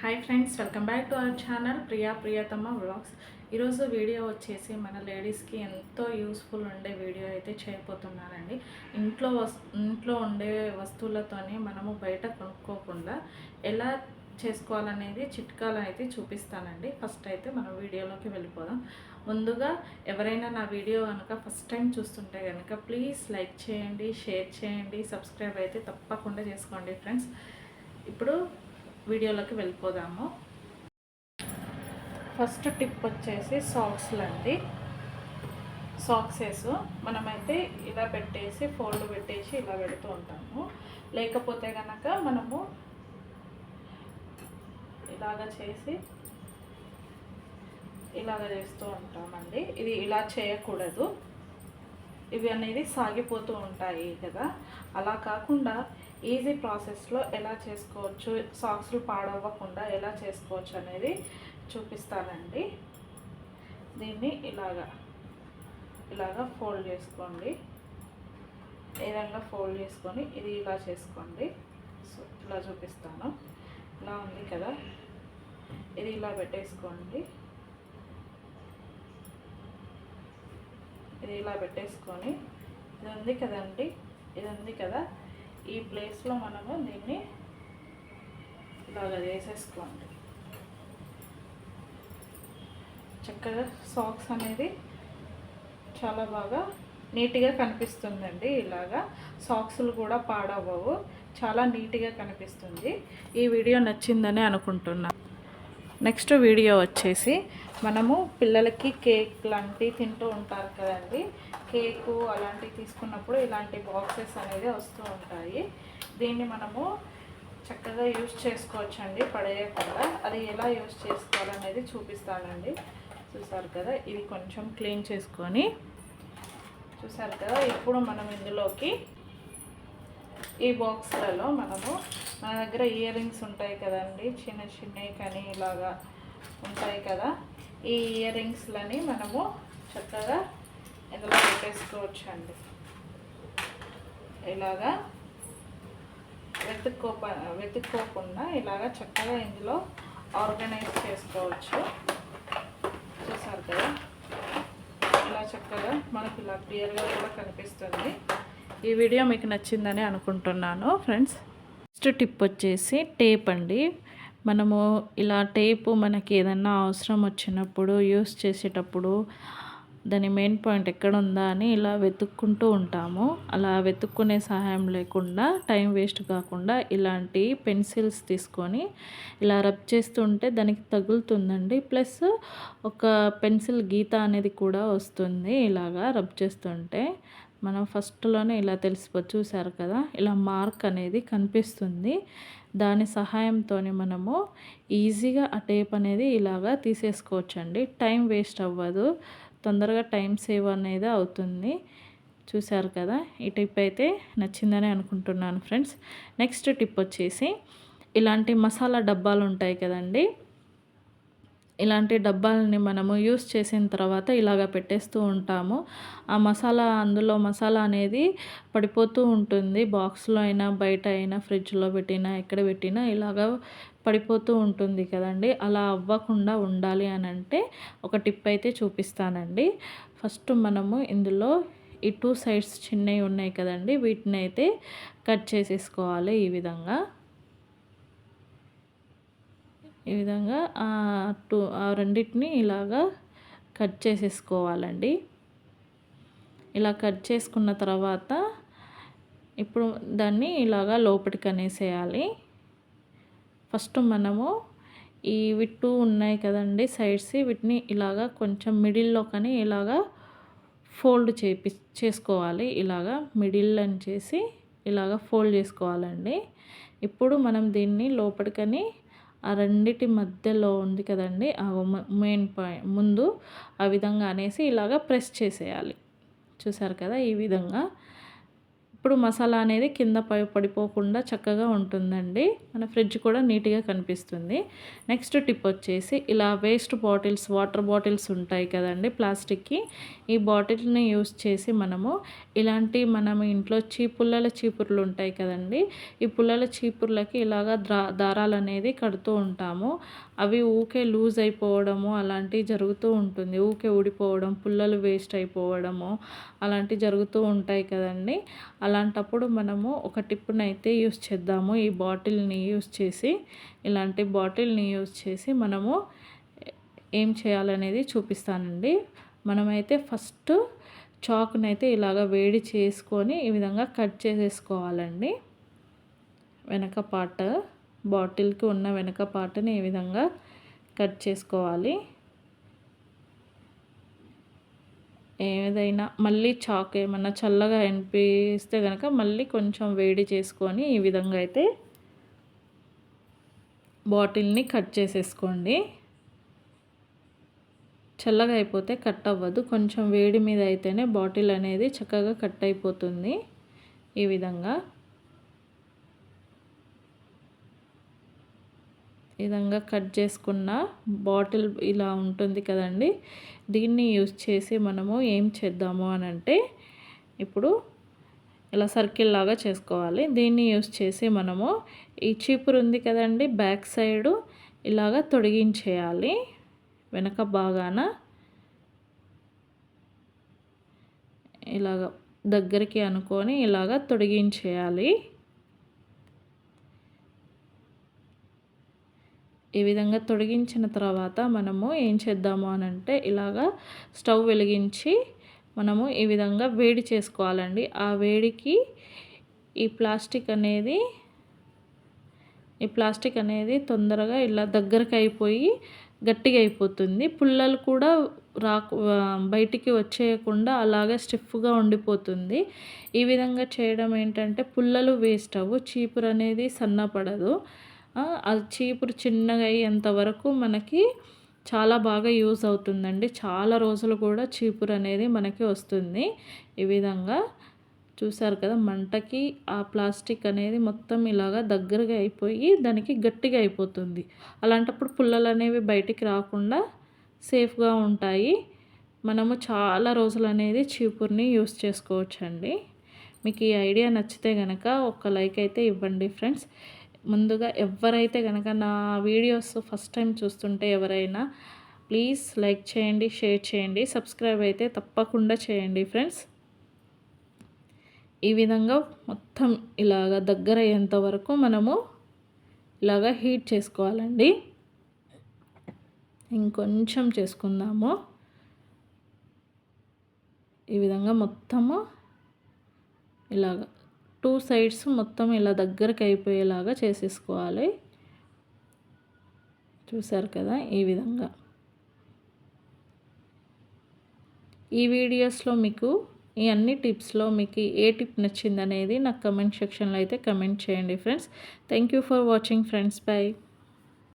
Hi friends welcome back to our channel Priya Priyatamma vlogs ఈరోజు video వచ్చేసి మన లేడీస్కి ఎంతో యూస్ఫుల్ ఉండే వీడియో అయితే చేయబోతున్నానండి. ఇంట్లో వస్ ఇంట్లో ఉండే వస్తువులతోనే మనము బయట కొనుక్కోకుండా ఎలా చేసుకోవాలనేది చిట్కాలు అయితే చూపిస్తానండి. ఫస్ట్ అయితే మనం వీడియోలోకి వెళ్ళిపోదాం. ముందుగా ఎవరైనా నా వీడియో కనుక ఫస్ట్ టైం చూస్తుంటే కనుక ప్లీజ్ లైక్ చేయండి షేర్ చేయండి సబ్స్క్రైబ్ అయితే తప్పకుండా చేసుకోండి ఫ్రెండ్స్ ఇప్పుడు వీడియోలోకి వెళ్ళిపోదాము. ఫస్ట్ టిప్ వచ్చేసి సాక్స్లు అండి. సాక్సెస్ మనమైతే ఇలా పెట్టేసి ఫోల్డ్ పెట్టేసి ఇలా పెడుతూ ఉంటాము. లేకపోతే కనుక మనము ఇలాగ చేసి ఇలాగ చేస్తూ ఉంటామండి. ఇది ఇలా చేయకూడదు. ఇవి అనేది సాగిపోతూ ఉంటాయి కదా. అలా కాకుండా ఈజీ ప్రాసెస్లో ఎలా చేసుకోవచ్చు సాక్స్లు పాడవ్వకుండా ఎలా చేసుకోవచ్చు అనేది చూపిస్తానండి. దీన్ని ఇలాగా ఇలాగా ఫోల్డ్ చేసుకోండి. ఏ విధంగా ఫోల్డ్ చేసుకొని ఇది ఇలా చేసుకోండి. సో ఇలా చూపిస్తాను. ఇలా ఉంది కదా. ఇది ఇలా పెట్టేసుకోండి. ఇది ఇలా పెట్టేసుకొని ఇది ఉంది కదండి ఇది ఉంది కదా. ఈ ప్లేస్లో మనము దీన్ని ఇలాగ వేసేసుకోండి. చక్కగా సాక్స్ అనేది చాలా బాగా నీట్గా కనిపిస్తుందండి ఇలాగా. సాక్స్లు కూడా పాడవ్వవు చాలా నీట్గా కనిపిస్తుంది. ఈ వీడియో నచ్చిందని అనుకుంటున్నాను నెక్స్ట్ వీడియో వచ్చేసి మనము పిల్లలకి కేక్ లాంటివి తింటూ ఉంటారు కదండి. కేకు అలాంటివి తీసుకున్నప్పుడు ఇలాంటి బాక్సెస్ అనేది వస్తూ ఉంటాయి. దీన్ని మనము చక్కగా యూజ్ చేసుకోవచ్చండి పడేయకుండా. అది ఎలా యూజ్ చేసుకోవాలనేది చూపిస్తానండి. చూసారు కదా ఇది కొంచెం క్లీన్ చేసుకొని. చూసారు కదా ఇప్పుడు మనం ఇందులోకి ఈ బాక్స్లలో మనము మన దగ్గర ఇయర్ రింగ్స్ ఉంటాయి కదండి చిన్న చిన్నవి కానీ ఇలాగా ఉంటాయి కదా. ఈ ఇయర్ రింగ్స్లని మనము చక్కగా ఇందులో పెట్టేసుకోవచ్చు అండి. ఇలాగా వెతుక్కోప వెతుక్కోకుండా ఇలాగా చక్కగా ఇందులో ఆర్గనైజ్ చేసుకోవచ్చు. చూసారు కదా? ఇలా చక్కగా మనకి ఇలా క్లియర్గా కూడా కనిపిస్తుంది. ఈ వీడియో మీకు నచ్చిందని అనుకుంటున్నాను ఫ్రెండ్స్. నెక్స్ట్ టిప్ వచ్చేసి టేప్ అండి. మనము ఇలా టేపు మనకి ఏదన్నా అవసరం వచ్చినప్పుడు యూస్ చేసేటప్పుడు దాని మెయిన్ పాయింట్ ఎక్కడ ఉందా అని ఇలా వెతుక్కుంటూ ఉంటాము. అలా వెతుక్కునే సహాయం లేకుండా టైం వేస్ట్ కాకుండా ఇలాంటి పెన్సిల్స్ తీసుకొని ఇలా రబ్ చేస్తుంటే దానికి తగులుతుందండి. ప్లస్ ఒక పెన్సిల్ గీత అనేది కూడా వస్తుంది ఇలాగా రబ్ చేస్తుంటే మనం ఫస్ట్లోనే ఇలా తెలిసిపో చూసారు కదా? ఇలా మార్క్ అనేది కనిపిస్తుంది. దాని సహాయంతో మనము ఈజీగా ఆ టేప్ అనేది ఇలాగా తీసేసుకోవచ్చండి. టైం వేస్ట్ అవ్వదు. తొందరగా టైం సేవ్ అనేది అవుతుంది. చూశారు కదా? ఈ టిప్ అయితే నచ్చిందని అనుకుంటున్నాను ఫ్రెండ్స్. నెక్స్ట్ టిప్ వచ్చేసి ఇలాంటి మసాలా డబ్బాలు ఉంటాయి కదండి? ఇలాంటి డబ్బాలని మనము యూస్ చేసిన తర్వాత ఇలాగ పెట్టేస్తూ ఉంటాము. ఆ మసాలా అందులో మసాలా అనేది పడిపోతూ ఉంటుంది. బాక్స్లో అయినా బయట అయినా ఫ్రిడ్జ్లో పెట్టినా ఎక్కడ పెట్టినా ఇలాగ పడిపోతూ ఉంటుంది కదండి. అలా అవ్వకుండా ఉండాలి అని అంటే ఒక టిప్ అయితే చూపిస్తానండి. ఫస్ట్ మనము ఇందులో ఈ టూ సైడ్స్ చిన్నవి ఉన్నాయి కదండి. వీటిని అయితే కట్ చేసేసుకోవాలి ఈ విధంగా. ఈ విధంగా టూ ఆ రెండింటిని ఇలాగా కట్ చేసేసుకోవాలండి. ఇలా కట్ చేసుకున్న తర్వాత ఇప్పుడు దాన్ని ఇలాగా లోపలికి అనేసేయాలి. ఫస్ట్ మనము ఈ విట్టు ఉన్నాయి కదండి సైడ్స్ వీటిని ఇలాగా కొంచెం మిడిల్లో కానీ ఇలాగా ఫోల్డ్ చేపి చేసుకోవాలి. ఇలాగా మిడిల్ అని చేసి ఇలాగా ఫోల్డ్ చేసుకోవాలండి. ఇప్పుడు మనం దీన్ని లోపలికని ఆ రెండిటి మధ్యలో ఉంది కదండి ఆ మెయిన్ పాయింట్ ముందు ఆ విధంగా అనేసి ఇలాగా ప్రెస్ చేసేయాలి. చూసారు కదా ఈ విధంగా. ఇప్పుడు మసాలా అనేది కింద పై పడిపోకుండా చక్కగా ఉంటుందండి. మన ఫ్రిడ్జ్ కూడా నీట్గా కనిపిస్తుంది. నెక్స్ట్ టిప్ వచ్చేసి ఇలా వేస్ట్ బాటిల్స్ వాటర్ బాటిల్స్ ఉంటాయి కదండి ప్లాస్టిక్కి. ఈ బాటిల్ని యూస్ చేసి మనము ఇలాంటి మనం ఇంట్లో చీపుళ్ళల చీపుర్లు ఉంటాయి కదండి. ఈ పుల్లల చీపుర్లకి ఇలాగా ద్రా దారాలు అనేది కడుతూ ఉంటాము. అవి ఊకే లూజ్ అయిపోవడము అలాంటివి జరుగుతూ ఉంటుంది. ఊకే ఊడిపోవడం పుల్లలు వేస్ట్ అయిపోవడము అలాంటివి జరుగుతూ ఉంటాయి కదండి. అలాంటప్పుడు మనము ఒక టిప్పునైతే యూస్ చేద్దాము. ఈ బాటిల్ని యూస్ చేసి ఇలాంటి బాటిల్ని యూస్ చేసి మనము ఏం చేయాలనేది చూపిస్తానండి. మనమైతే ఫస్ట్ చాక్ని అయితే ఇలాగ వేడి చేసుకొని ఈ విధంగా కట్ చేసేసుకోవాలండి. వెనక పార్ట్ బాటిల్కి ఉన్న వెనక పార్ట్ని ఈ విధంగా కట్ చేసుకోవాలి. ఏదైనా మళ్ళీ చాక్ ఏమన్నా చల్లగా అనిపిస్తే కనుక మళ్ళీ కొంచెం వేడి చేసుకొని ఈ విధంగా అయితే బాటిల్ని కట్ చేసేసుకోండి. చల్లగా అయిపోతే కట్ అవ్వదు. కొంచెం వేడి మీద అయితేనే బాటిల్ అనేది చక్కగా కట్ అయిపోతుంది. ఈ విధంగా విధంగా కట్ చేసుకున్న బాటిల్ ఇలా ఉంటుంది కదండి. దీన్ని యూజ్ చేసి మనము ఏం చేద్దాము అని అంటే ఇప్పుడు ఇలా సర్కిల్ లాగా చేసుకోవాలి. దీన్ని యూజ్ చేసి మనము ఈ చీపురు ఉంది కదండి బ్యాక్ సైడు ఇలాగా తొడిగించేయాలి. వెనక బాగాన ఇలాగ దగ్గరికి అనుకొని ఇలాగ తొడిగించేయాలి. ఈ విధంగా తొడిగించిన తర్వాత మనము ఏం చేద్దాము అని అంటే ఇలాగా స్టవ్ వెలిగించి మనము ఈ విధంగా వేడి చేసుకోవాలండి. ఆ వేడికి ఈ ప్లాస్టిక్ అనేది ఈ ప్లాస్టిక్ అనేది తొందరగా ఇలా దగ్గరకు అయిపోయి గట్టిగా అయిపోతుంది. పుల్లలు కూడా రాకు బయటికి వచ్చేయకుండా అలాగే స్టిఫ్గా ఉండిపోతుంది. ఈ విధంగా చేయడం ఏంటంటే పుల్లలు వేస్ట్ అవ్వు చీపురు అనేది సన్నపడదు. అది చీపురు చిన్నగా అయ్యేంత వరకు మనకి చాలా బాగా యూజ్ అవుతుందండి. చాలా రోజులు కూడా చీపురు అనేది మనకి వస్తుంది. ఈ విధంగా చూసారు కదా మంటకి ఆ ప్లాస్టిక్ అనేది మొత్తం ఇలాగా దగ్గరగా అయిపోయి దానికి గట్టిగా అయిపోతుంది. అలాంటప్పుడు పుల్లలు అనేవి బయటికి రాకుండా సేఫ్గా ఉంటాయి. మనము చాలా రోజులు అనేది చీపుర్ని యూస్ చేసుకోవచ్చండి. మీకు ఈ ఐడియా నచ్చితే కనుక ఒక లైక్ అయితే ఇవ్వండి ఫ్రెండ్స్. ముందుగా ఎవరైతే కనుక నా వీడియోస్ ఫస్ట్ టైం చూస్తుంటే ఎవరైనా ప్లీజ్ లైక్ చేయండి షేర్ చేయండి సబ్స్క్రైబ్ అయితే తప్పకుండా చేయండి ఫ్రెండ్స్. ఈ విధంగా మొత్తం ఇలాగ దగ్గర అయ్యేంత వరకు మనము ఇలాగ హీట్ చేసుకోవాలండి. ఇంకొంచెం చేసుకుందాము. ఈ విధంగా మొత్తము ఇలాగ టూ సైడ్స్ మొత్తం ఇలా దగ్గరకు అయిపోయేలాగా చేసేసుకోవాలి. చూసారు కదా ఈ విధంగా. ఈ వీడియోస్లో మీకు ఈ అన్ని టిప్స్లో మీకు ఏ టిప్ నచ్చింది అనేది నాకు కమెంట్ సెక్షన్లో అయితే కమెంట్ చేయండి friends. Thank you for watching friends. Bye.